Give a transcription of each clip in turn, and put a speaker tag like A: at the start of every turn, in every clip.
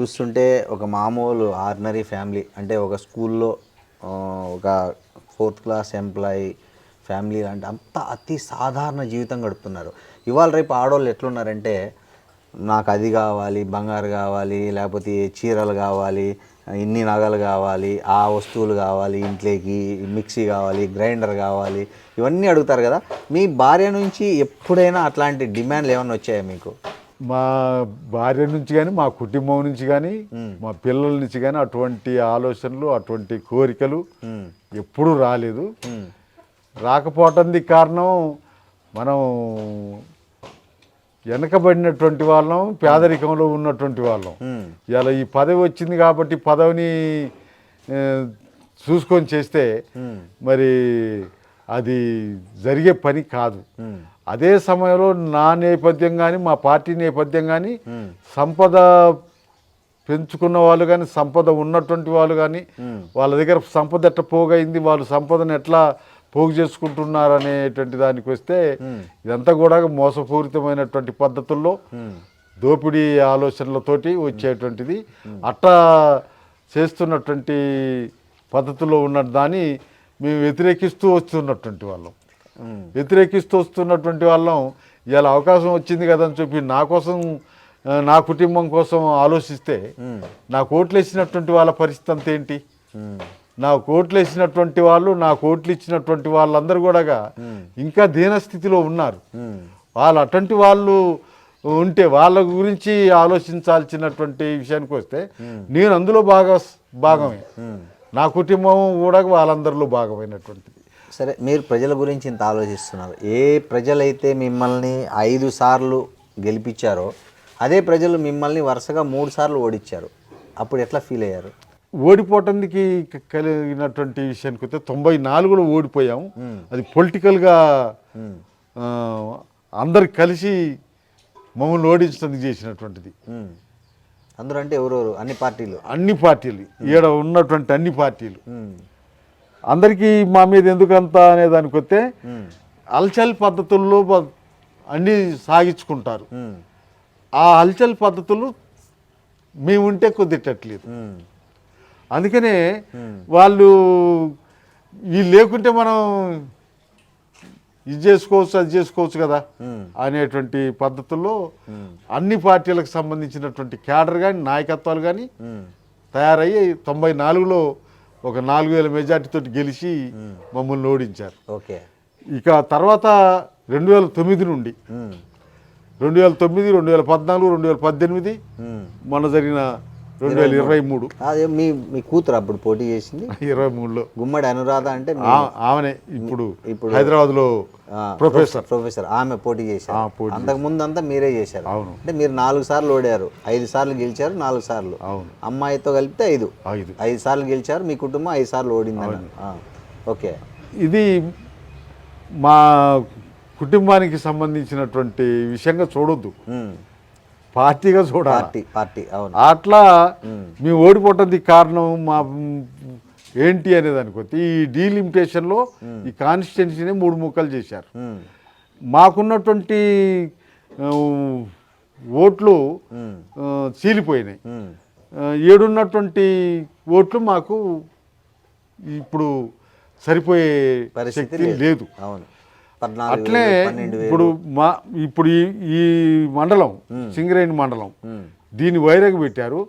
A: చూస్తుంటే ఒక మామూలు ఆర్డినరీ ఫ్యామిలీ అంటే ఒక స్కూల్లో ఒక ఫోర్త్ క్లాస్ ఎంప్లాయీ ఫ్యామిలీ అంటే అంత అతి సాధారణ జీవితం గడుపుతున్నారు. ఇవాళ రేపు ఆడవాళ్ళు ఎట్లున్నారంటే నాకు అది కావాలి బంగారు కావాలి లేకపోతే చీరలు కావాలి ఇన్ని నగలు కావాలి ఆ వస్తువులు కావాలి ఇంట్లోకి మిక్సీ కావాలి గ్రైండర్ కావాలి ఇవన్నీ అడుగుతారు కదా. మీ భార్య నుంచి ఎప్పుడైనా అట్లాంటి డిమాండ్లు ఏమైనా వచ్చాయా మీకు?
B: మా భార్య నుంచి కానీ మా కుటుంబం నుంచి కానీ మా పిల్లల నుంచి కానీ అటువంటి ఆలోచనలు అటువంటి కోరికలు. ఎప్పుడూ రాలేదు. రాకపోవటానికి కారణం మనం వెనకబడినటువంటి వాళ్ళం పేదరికంలో ఉన్నటువంటి వాళ్ళం. ఇలా ఈ పదవి వచ్చింది కాబట్టి పదవిని చూసుకొని చేస్తే. మరి అది జరిగే పని కాదు. అదే సమయంలో నా నేపథ్యం కానీ మా పార్టీ నేపథ్యం కానీ. సంపద పెంచుకున్న వాళ్ళు కానీ సంపద ఉన్నటువంటి వాళ్ళు కానీ. వాళ్ళ దగ్గర సంపద ఎట్లా పోగైంది వాళ్ళు సంపదను ఎట్లా పోగు చేసుకుంటున్నారు అనేటువంటి దానికి వస్తే. ఇదంతా కూడా మోసపూరితమైనటువంటి పద్ధతుల్లో. దోపిడీ ఆలోచనలతోటి వచ్చేటువంటిది అట్టా చేస్తున్నటువంటి పద్ధతిలో ఉన్న దాన్ని మేము వ్యతిరేకిస్తూ వస్తున్నటువంటి వాళ్ళం. వ్యతిరేకిస్తూ వస్తున్నటువంటి వాళ్ళం ఇలా అవకాశం వచ్చింది కదా అని చెప్పి నా కోసం నా కుటుంబం కోసం ఆలోచిస్తే నా కోట్లు వేసినటువంటి వాళ్ళ పరిస్థితి అంత ఏంటి? నా కోట్లు వేసినటువంటి వాళ్ళు నా కోట్లు ఇచ్చినటువంటి వాళ్ళందరూ కూడా ఇంకా దీనస్థితిలో ఉన్నారు. వాళ్ళు అటువంటి వాళ్ళు ఉంటే వాళ్ళ గురించి ఆలోచించాల్సినటువంటి విషయానికి వస్తే నేను అందులో బాగా భాగమే. నా కుటుంబం కూడా వాళ్ళందరిలో భాగమైనటువంటిది.
A: సరే మీరు ప్రజల గురించి ఇంత ఆలోచిస్తున్నారు. ఏ ప్రజలైతే మిమ్మల్ని ఐదు సార్లు గెలిపించారో అదే ప్రజలు మిమ్మల్ని వరుసగా మూడు సార్లు ఓడించారు. అప్పుడు ఎట్లా ఫీల్ అయ్యారు?
B: ఓడిపోవటానికి కలిగినటువంటి విషయానికి వస్తే తొంభై నాలుగులో ఓడిపోయాం. అది పొలిటికల్గా. అందరు కలిసి మమ్మల్ని ఓడించడానికి చేసినటువంటిది.
A: అందరూ అంటే ఎవరెవరు అన్ని పార్టీలు
B: అన్ని పార్టీలు ఈడ ఉన్నటువంటి అన్ని పార్టీలు. అందరికీ మా మీద ఎందుకంత అనే దానికి వస్తే. అల్చల్ పద్ధతుల్లో అన్నీ సాగించుకుంటారు. ఆ అల్చల్ పద్ధతులు మేము ఉంటే కుదిట్టట్లేదు. అందుకనే వాళ్ళు వీళ్ళు లేకుంటే మనం ఇది చేసుకోవచ్చు అది చేసుకోవచ్చు కదా. అనేటువంటి పద్ధతుల్లో అన్ని పార్టీలకు సంబంధించినటువంటి క్యాడర్ కానీ నాయకత్వాలు కానీ. తయారయ్యి తొంభై నాలుగులో ఒక నాలుగు వేల మెజార్టీతో గెలిచి మమ్మల్ని ఓడించారు
A: ఓకే
B: ఇక తర్వాత రెండు వేల తొమ్మిది నుండి. రెండు వేల తొమ్మిది రెండు వేల పద్నాలుగు రెండు వేల పద్దెనిమిది. మొన్న జరిగిన రెండు వేల ఇరవై మూడు.
A: అదే మీ మీ కూతురు అప్పుడు పోటీ చేసింది?
B: ఇరవై మూడులో.
A: గుమ్మడి అనురాధ అంటే మీ-
B: ఆ- ఆమెనే ఇప్పుడు
A: ఇప్పుడు-
B: హైదరాబాద్లో
A: ఆ,
B: ప్రొఫెసర్.
A: ప్రొఫెసర్. ఆమె పోటీ చేశారు. అంతకు ముందు అంతా మీరే చేశారు.
B: అవును.
A: అంటే మీరు నాలుగు సార్లు ఓడారు. ఐదు సార్లు గెలిచారు నాలుగు సార్లు.
B: అవును.
A: అమ్మాయితో కలిపితే ఐదు.
B: ఐదు.
A: ఐదు సార్లు గెలిచారు మీ కుటుంబం ఐదు సార్లు ఓడింది ఓకే.
B: ఇది మా కుటుంబానికి సంబంధించినటువంటి విషయంగా చూడొద్దు. పార్టీగా చూడాలి?
A: పార్టీ పార్టీ అవును.
B: అట్లా మేము ఓడిపోవటానికి కారణం మా ఏంటి అనే దానికి ఈ డీలిమిటేషన్లో ఈ కాన్స్టిట్యున్సీని మూడు ముక్కలు చేశారు. మాకున్నటువంటి ఓట్లు చీలిపోయినాయి. ఏడున్నటువంటి ఓట్లు మాకు ఇప్పుడు సరిపోయే
A: పరిస్థితి
B: లేదు.
A: అవును.
B: అట్లే ఇప్పుడు మా ఇప్పుడు ఈ మండలం సింగరేణి మండలం. దీన్ని వైరకు పెట్టారు.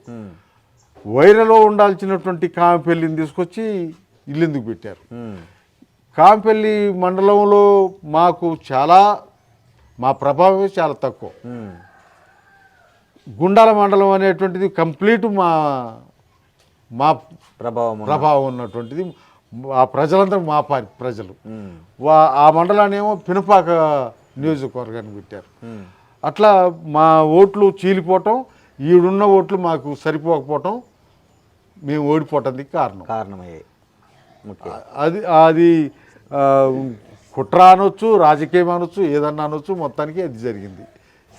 B: వైరలో ఉండాల్సినటువంటి కాంపెల్లిని తీసుకొచ్చి ఇల్లెందుకు పెట్టారు. కాంపెల్లి మండలంలో మాకు చాలా మా ప్రభావమే చాలా తక్కువ. గుండాల మండలం అనేటువంటిది కంప్లీట్ మా మా
A: ప్రభావం
B: ప్రభావం ఉన్నటువంటిది ఆ ప్రజలందరూ మా పార్టీ ప్రజలు. ఆ మండలాన్ని ఏమో పినపాక నియోజకవర్గానికి పెట్టారు. అట్లా మా ఓట్లు చీలిపోవటం ఈడున్న ఓట్లు మాకు సరిపోకపోవటం మేము ఓడిపోవటానికి కారణం.
A: కారణమయ్యాయి. ముఖ్య.
B: అది అది కుట్ర అనొచ్చు రాజకీయం అనొచ్చు ఏదన్నా అనొచ్చు మొత్తానికి అది జరిగింది.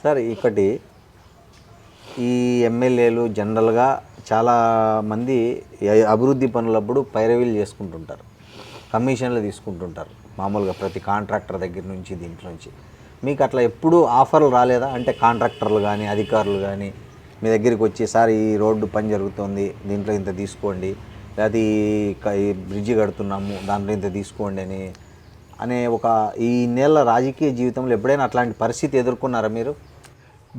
A: సార్ ఒకటి ఈ ఎమ్మెల్యేలు జనరల్గా చాలా మంది అభివృద్ధి పనులప్పుడు పైరవీలు చేసుకుంటుంటారు. కమిషన్లు తీసుకుంటుంటారు. మామూలుగా ప్రతి కాంట్రాక్టర్ దగ్గర నుంచి దీంట్లో నుంచి. మీకు అట్లా ఎప్పుడూ ఆఫర్లు రాలేదా? అంటే కాంట్రాక్టర్లు కానీ అధికారులు కానీ మీ దగ్గరికి వచ్చి సార్ ఈ రోడ్డు పని జరుగుతుంది దీంట్లో ఇంత తీసుకోండి లేకపోతే ఈ బ్రిడ్జి కడుతున్నాము దాంట్లో ఇంత తీసుకోండి అని. అనే ఒక ఈ నెల రాజకీయ జీవితంలో ఎప్పుడైనా అట్లాంటి పరిస్థితి ఎదుర్కొన్నారా మీరు?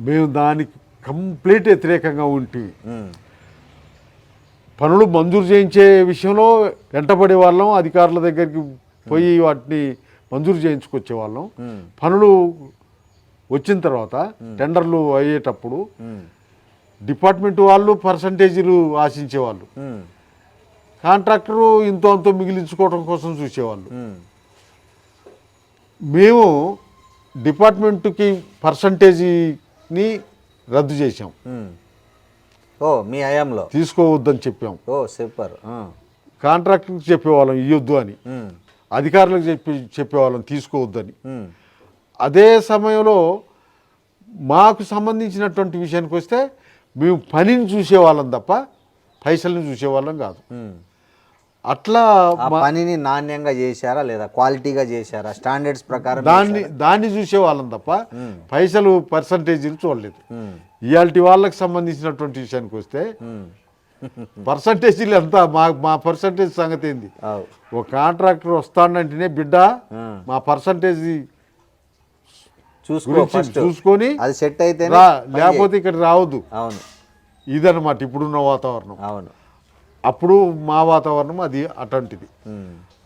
B: మేము దానికి కంప్లీట్ వ్యతిరేకంగా ఉంటే. పనులు మంజూరు చేయించే విషయంలో వెంటబడే వాళ్ళం అధికారుల దగ్గరికి పోయి వాటిని మంజూరు చేయించుకొచ్చే వాళ్ళం. పనులు వచ్చిన తర్వాత టెండర్లు అయ్యేటప్పుడు డిపార్ట్మెంట్ వాళ్ళు పర్సంటేజీలు ఆశించేవాళ్ళు. కాంట్రాక్టరు ఇంతో అంతో మిగిలించుకోవడం కోసం చూసేవాళ్ళు. మేము. డిపార్ట్మెంట్కి పర్సంటేజీని రద్దు చేసాం.
A: ఓ మీ హయాంలో.
B: తీసుకోవద్దని చెప్పాం.
A: ఓ సూపర్.
B: కాంట్రాక్టర్కి చెప్పేవాళ్ళం ఇవ్వద్దు అని. అధికారులకు చెప్పి చెప్పేవాళ్ళం తీసుకోవద్దని. అదే సమయంలో మాకు సంబంధించినటువంటి విషయానికి వస్తే మేము పనిని చూసేవాళ్ళం తప్ప పైసల్ని చూసేవాళ్ళం కాదు. అట్లా
A: పనిని నాణ్యంగా చేశారా లేదా క్వాలిటీగా చేశారా? స్టాండర్డ్స్ ప్రకారం
B: దాన్ని దాన్ని చూసేవాళ్ళం తప్ప పైసలు పర్సంటేజీలు చూడలేదు. ఇవాళ వాళ్ళకి సంబంధించినటువంటి విషయానికి వస్తే
A: ఉమ్.
B: పర్సంటేజీలు ఎంత? మా మా పర్సంటేజ్ సంగతి ఏంది. ఒక కాంట్రాక్టర్ వస్తాడంటేనే బిడ్డ. మా పర్సంటేజ్ చూసుకొని
A: అది సెట్ అయితే
B: లేకపోతే ఇక్కడ రావద్దు.
A: అవును.
B: ఇదన్నమాట ఇప్పుడున్న వాతావరణం.
A: అవును.
B: అప్పుడు మా వాతావరణం అది అటువంటిది.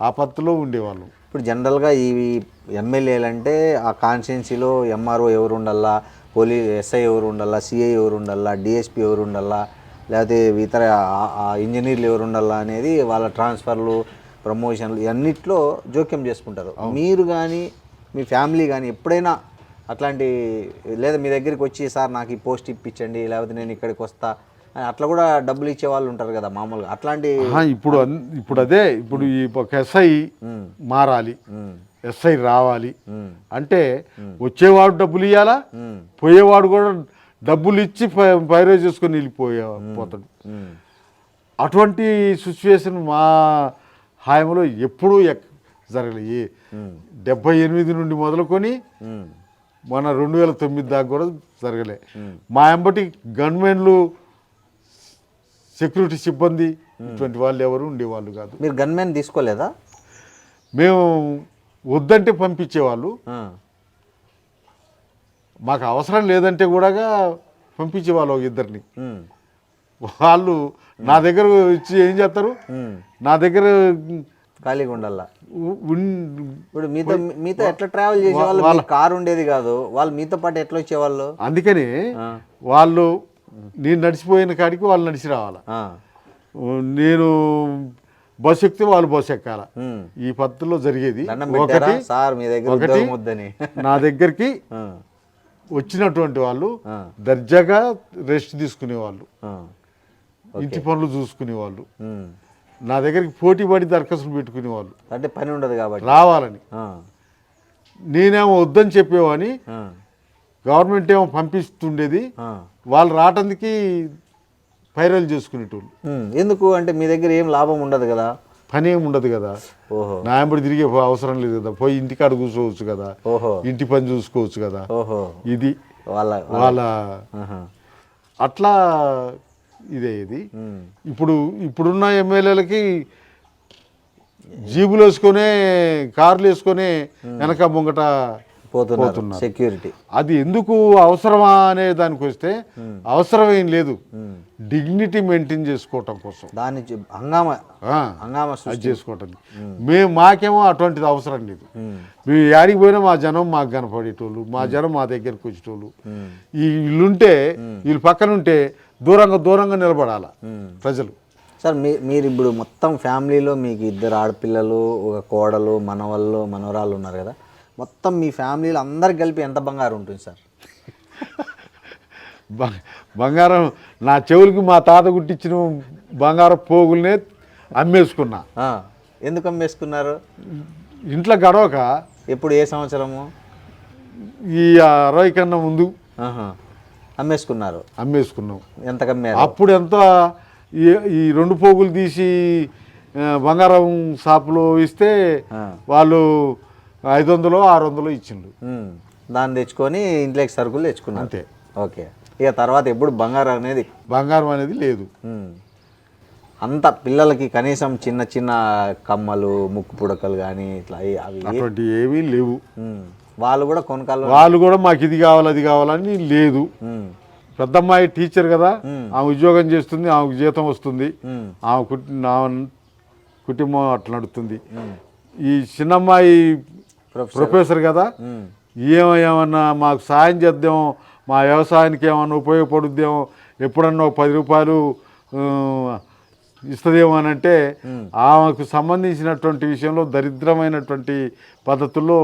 B: ఆ పత్తులో ఉండేవాళ్ళం.
A: ఇప్పుడు జనరల్గా ఈ ఎమ్మెల్యేలు అంటే ఆ కాన్స్టిట్యున్సీలో ఎంఆర్ఓ ఎవరు ఉండాలా పోలీస్ ఎస్ఐ ఎవరు ఉండాలా సిఐ ఎవరు ఉండాలా డిఎస్పి ఎవరు ఉండాలా లేకపోతే ఇతర ఇంజనీర్లు ఎవరు ఉండాలా అనేది వాళ్ళ ట్రాన్స్ఫర్లు ప్రమోషన్లు ఇవన్నిట్లో జోక్యం చేసుకుంటారు. మీరు కానీ మీ ఫ్యామిలీ కానీ ఎప్పుడైనా అట్లాంటి లేదా మీ దగ్గరికి వచ్చి సార్ నాకు ఈ పోస్ట్ ఇప్పించండి లేకపోతే నేను ఇక్కడికి వస్తా అట్లా కూడా డబ్బులు ఇచ్చే వాళ్ళు ఉంటారు కదా మామూలుగా. అట్లాంటి
B: ఇప్పుడు ఇప్పుడు అదే ఇప్పుడు ఈ ఒక ఎస్ఐ మారాలి. ఎస్ఐ రావాలి. అంటే వచ్చేవాడు డబ్బులు ఇవ్వాలా పోయేవాడు కూడా డబ్బులు ఇచ్చి పై- పైరో చేసుకొని వెళ్ళిపోయే పోతాడు. అటువంటి సిచ్యువేషన్ మా హాయంలో ఎప్పుడూ జరగలేదు డెబ్బై ఎనిమిది నుండి మొదలుకొని. మన రెండు వేల తొమ్మిది దాకా కూడా జరగలే. మా ఎంబటి గన్మెన్లు సెక్యూరిటీ సిబ్బంది ఇటువంటి వాళ్ళు ఎవరు ఉండేవాళ్ళు కాదు.
A: మీరు గన్మెన్ తీసుకోలేదా?
B: మేము వద్దంటే పంపించేవాళ్ళు. మాకు అవసరం లేదంటే కూడా పంపించేవాళ్ళు ఒక ఇద్దరిని. వాళ్ళు నా దగ్గర వచ్చి ఏం చేస్తారు. నా దగ్గర
A: ఖాళీగా ఉండాలా? ఇప్పుడు మీతో మీతో ఎట్లా ట్రావెల్ చేసేవాళ్ళు? కారు ఉండేది కాదు. వాళ్ళు మీతో పాటు ఎట్లా వచ్చేవాళ్ళు?
B: అందుకని వాళ్ళు నేను నడిచిపోయిన కాడికి వాళ్ళు నడిచి రావాలి? నేను బస్సు ఎక్కితే వాళ్ళు బస్సు ఎక్కాల. ఈ పద్ధతిలో జరిగేది. ఒకటి
A: సార్ మీ దగ్గర
B: ఒకటి నా దగ్గరికి వచ్చినటువంటి వాళ్ళు దర్జాగా రెస్ట్ తీసుకునేవాళ్ళు.
A: ఆ,
B: ఇంటి పనులు చూసుకునేవాళ్ళు.
A: ఉమ్.
B: నా దగ్గరికి పోటీ పడి దరఖాస్తులు పెట్టుకునేవాళ్ళు.
A: అంటే పని ఉండదు కాబట్టి.
B: రావాలని. నేనేమో వద్దని చెప్పేవాని గవర్నమెంట్ ఏమో పంపిస్తుండేది. వాళ్ళు రావటానికి పైరలు చేసుకునేటోళ్ళు.
A: ఎందుకు? అంటే మీ దగ్గర ఏం లాభం ఉండదు కదా?
B: పని ఏమి ఉండదు కదా?
A: ఓహో.
B: నా వెంబడి తిరిగే అవసరం లేదు కదా? పోయి ఇంటికాడ కూర్చోవచ్చు కదా?
A: ఓహో.
B: ఇంటి పని చూసుకోవచ్చు కదా?
A: ఓహో.
B: ఇది.
A: వాళ్ళ
B: వాళ్ళ. అట్లా ఇదే ఇది ఇప్పుడు ఇప్పుడున్న ఎమ్మెల్యేలకి జీబులు వేసుకొనే కార్లు వేసుకొని వెనక ముంగట
A: పోతున్నారు సెక్యూరిటీ
B: అది ఎందుకు అవసరమా అనే దానికి వస్తే అవసరం ఏం లేదు. డిగ్నిటీ మెయింటైన్ చేసుకోవటం కోసం.
A: దాని చు- హంగామా హంగామా
B: అది చేసుకోవటం మేము. మాకేమో అటువంటిది అవసరం లేదు. మేము. యాడికి పోయినా మా జనం మాకు కనపడేటోళ్ళు మా జనం మా దగ్గరికి వచ్చేటోళ్ళు. ఈ వీళ్ళుంటే వీళ్ళు పక్కన ఉంటే దూరంగా దూరంగా నిలబడాల. ప్రజలు?
A: సార్ మీ మీరు ఇప్పుడు మొత్తం ఫ్యామిలీలో మీకు ఇద్దరు ఆడపిల్లలు ఒక కోడలు మనవళ్ళు మనవరాలు ఉన్నారు కదా. మొత్తం మీ ఫ్యామిలీలో అందరికి కలిపి ఎంత బంగారు ఉంటుంది సార్?
B: బంగారం నా చెవులకి మా తాత గుట్టించిన బంగారం పోగుల్నే అమ్మేసుకున్నా.
A: ఎందుకు అమ్మేసుకున్నారు?
B: ఇంట్లో గడవక
A: ఎప్పుడు ఏ సంవత్సరము?
B: ఈ అరవై కన్నా ముందు.
A: అమ్మేసుకున్నారు.
B: అమ్మేసుకున్నాం.
A: ఎంత కమ్మారు?
B: అప్పుడు ఎంత ఈ రెండు పోగులు తీసి బంగారం షాపులో ఇస్తే. వాళ్ళు ఐదు వందలు ఆరు వందలు ఇచ్చిండు
A: దాన్ని తెచ్చుకొని ఇంట్లోకి సరుకులు తెచ్చుకున్నారు.
B: అంతే.
A: ఓకే. ఇక తర్వాత ఎప్పుడు బంగారం అనేది
B: బంగారం అనేది లేదు.
A: అంత పిల్లలకి కనీసం చిన్న చిన్న కమ్మలు ముక్కు పుడకలు కానీ ఇట్లా అవి-
B: అటువంటి ఏమీ లేవు.
A: వాళ్ళు కూడా కొనకాలు
B: వాళ్ళు కూడా మాకు ఇది కావాలి అది కావాలని లేదు. పెద్దమ్మాయి టీచర్ కదా. ఆమె ఉద్యోగం చేస్తుంది ఆమెకు జీతం వస్తుంది. ఆమె కుట్- ఆమె కుటుంబం అట్లా నడుస్తుంది ఈ చిన్నమ్మాయి
A: ప్రొఫెసర్.
B: కదా? ఏమన్నా మాకు సాయం చేద్దాం మా వ్యవసాయానికి ఏమన్నా ఉపయోగపడుద్దేమో ఎప్పుడన్నా ఒక పది రూపాయలు ఇస్తుందేమో అని అంటే ఆమెకు సంబంధించినటువంటి విషయంలో దరిద్రమైనటువంటి పద్ధతుల్లో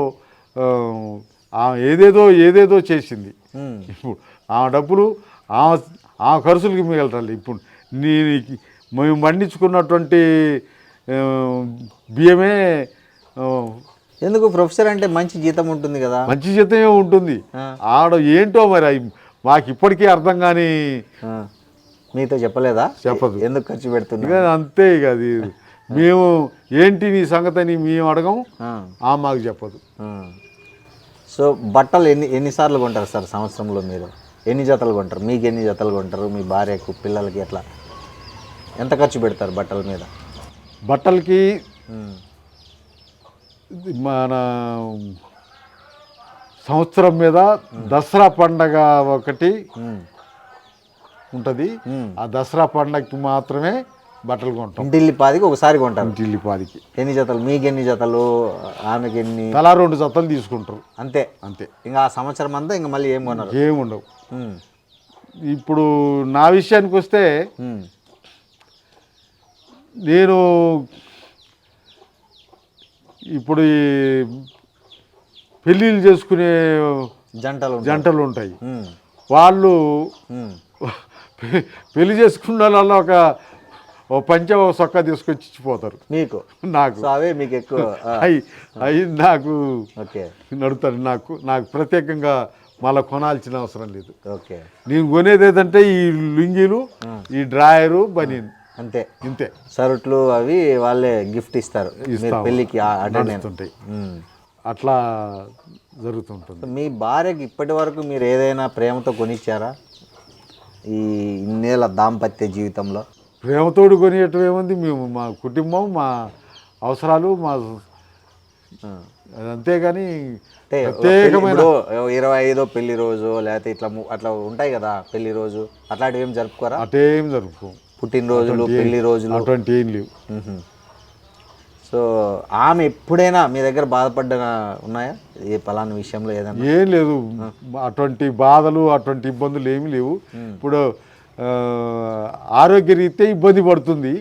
B: ఆ, ఆమె ఏదేదో ఏదేదో చేసింది. ఇప్పుడు ఆమె డబ్బులు ఆమె ఆమె ఖర్చులకి మిగలరాలి ఇప్పుడు నీ మేము పండించుకున్నటువంటి బియ్యమే
A: ఎందుకు ప్రొఫెసర్ అంటే మంచి జీతం ఉంటుంది కదా?
B: మంచి జీతమే ఉంటుంది. ఆడ ఏంటో మరి మాకు ఇప్పటికీ అర్థం కాని.
A: మీతో చెప్పలేదా?
B: చెప్పదు.
A: ఎందుకు ఖర్చు
B: ఇక అంతే ఇక అది. మేము ఏంటి నీ సంగతి అని మేము అడగం
A: ఆ.
B: మాకు చెప్పదు.
A: సో బట్టలు ఎన్ని ఎన్నిసార్లు కొంటారు సార్ సంవత్సరంలో మీరు? ఎన్ని జతలు కొంటారు? మీకు ఎన్ని జతలు కొంటారు? మీ భార్యకు పిల్లలకి ఎట్లా? ఎంత ఖర్చు పెడతారు బట్టల మీద?
B: బట్టలకి మన సంవత్సరం మీద దసరా పండగ ఒకటి. ఉంటుంది. ఆ దసరా పండగకి మాత్రమే బట్టలు కొంటాం.
A: ఇంటిల్లి పాదికి ఒకసారి కొంటారు.
B: ఇంటిల్లి పాదికి.
A: ఎన్ని జతలు? మీకు ఎన్ని జతలు? ఆమెకి ఎన్ని
B: తలా రెండు జతలు తీసుకుంటారు.
A: అంతే.
B: అంతే.
A: ఇంకా ఆ సంవత్సరం అంతా ఇంకా మళ్ళీ ఏం కొనరు.
B: ఏముండవు
A: ఉమ్.
B: ఇప్పుడు నా విషయానికి వస్తే. నేను ఇప్పుడు ఈ పెళ్ళిళ్ళు చేసుకునే
A: జంటలు.
B: జంటలు ఉంటాయి. వాళ్ళు పెళ్ళి చేసుకున్న వాళ్ళ ఒక ఓ పంచ సొక్క తీసుకొచ్చి ఇచ్చిపోతారు.
A: మీకు
B: నాకు.
A: అవే మీకు ఎక్కువ ఆ,
B: అవి అవి నాకు
A: ఓకే.
B: నడుతారు. నాకు నాకు ప్రత్యేకంగా మళ్ళీ కొనాల్సిన అవసరం లేదు.
A: ఓకే.
B: నేను కొనేది ఏదంటే ఈ లుంగీలు ఈ డ్రాయరు బనీన్.
A: అంతే.
B: ఇంతే.
A: సరుట్లు అవి వాళ్ళే గిఫ్ట్ ఇస్తారు. మీరు. పెళ్ళికి అటెండ్
B: అట్లా జరుగుతుంటుంది.
A: మీ భార్యకి ఇప్పటి వరకు మీరు ఏదైనా ప్రేమతో కొనిచ్చారా? ఈ ఇన్నేళ్ళ దాంపత్య జీవితంలో?
B: ప్రేమతోడు కొనేయటం ఏముంది? మేము మా కుటుంబం మా అవసరాలు మా అంతేగాని ప్రత్యేకమైన
A: ఇరవై ఐదో పెళ్ళి రోజు లేకపోతే ఇట్లా అట్లా ఉంటాయి కదా పెళ్ళి రోజు. అట్లాంటివి ఏం జరుపుకోరా?
B: అటేం జరుపుకోం.
A: పుట్టినరోజులు పెళ్ళి రోజులు.
B: అటువంటి ఏం లేవు.
A: సో ఆమె ఎప్పుడైనా మీ దగ్గర బాధపడ్డ ఉన్నాయా? ఏ పలానా విషయంలో ఏదైనా?
B: ఏం లేదు. అటువంటి బాధలు అటువంటి ఇబ్బందులు ఏమీ లేవు. ఇప్పుడు ఆరోగ్యరీత్యా ఇబ్బంది పడుతుంది.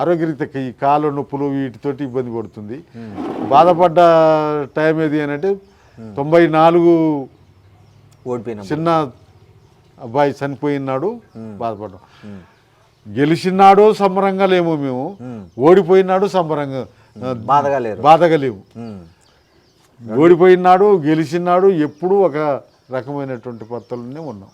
B: ఆరోగ్యరీత్యా ఈ కాళ్ళ నొప్పులు వీటితోటి ఇబ్బంది పడుతుంది. బాధపడ్డ టైం ఏది అని అంటే తొంభై నాలుగు
A: ఓడిపోయిన
B: చిన్న అబ్బాయి చనిపోయినాడు బాధపడ్డాం. గెలిచినాడు సంబరంగా లేము మేము ఓడిపోయినాడు సంబరంగా
A: బాధగా లేరు.
B: బాధగా లేవు. ఓడిపోయినాడు గెలిచినాడు ఎప్పుడూ ఒక రకమైనటువంటి పద్ధతుల్లోనే ఉన్నాం.